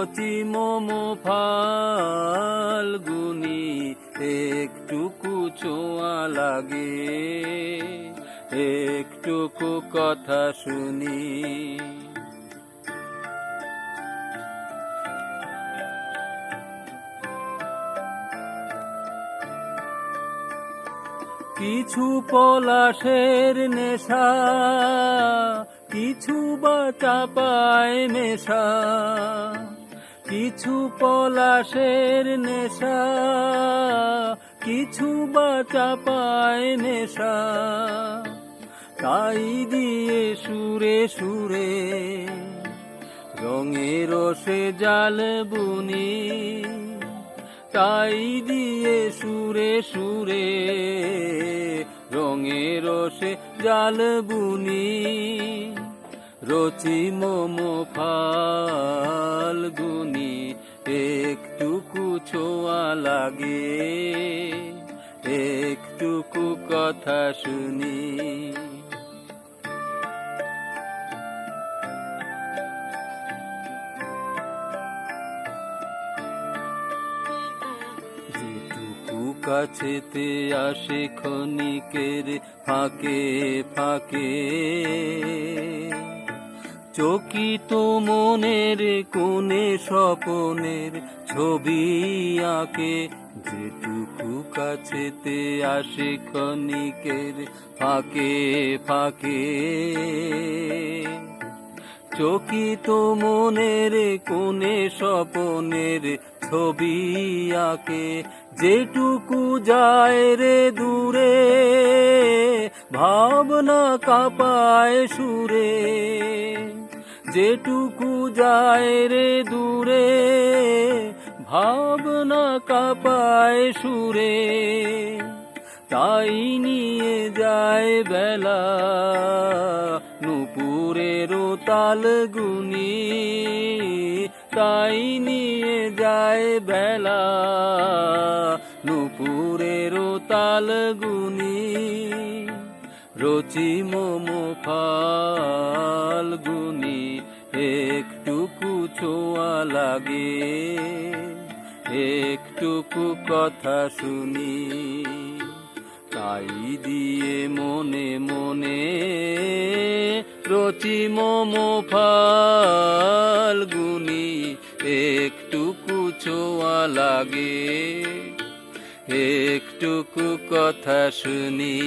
রচি মম ফাল্গুনি, একটুকু ছোঁয়া লাগে। একটুকু কথা শুনি। কিছু পলাশের নেশা, কিছু বা চাপায় মেশা। কিছু পলাশের নেশা, কিছু বা চাপায় নেশা। তাই দিয়ে সুরে সুরে রঙের রসে জাল বুনি। তাই দিয়ে সুরে সুরে রঙের রসে জাল বুনি। রচি মম ফাল্গুনি লাগে। একটুকু কথা শুনি। কাছেতে আসে ক্ষণিকের ফাঁকে ফাঁকে চকিত মনের কোণে স্বপনের ছবি আঁকে, যেটুকু কাছেতে আসে ক্ষণিকের ফাঁকে ফাঁকে। চকিত মনের কোণে স্বপনের ছবি আঁকে, যেটুকু যায় রে দূরে, ভাবনা কাপায় সুরে। যেটুকু যায় রে দূরে ভাবনা কাপায় সুরে, তাই নিয়ে যায় বেলা। নুপুরের তাল গুনি, তাই নিয়ে যায় বেলা। নুপুরের তাল গুনি, রচি মম ফাল্গুনি, একটুকু ছোঁয়া লাগে। একটুকু কথা শুনি। তাই দিয়ে মনে মনে রচি মম ফাল্গুনি, একটুকু ছোঁয়া লাগে। একটুকু কথা শুনি।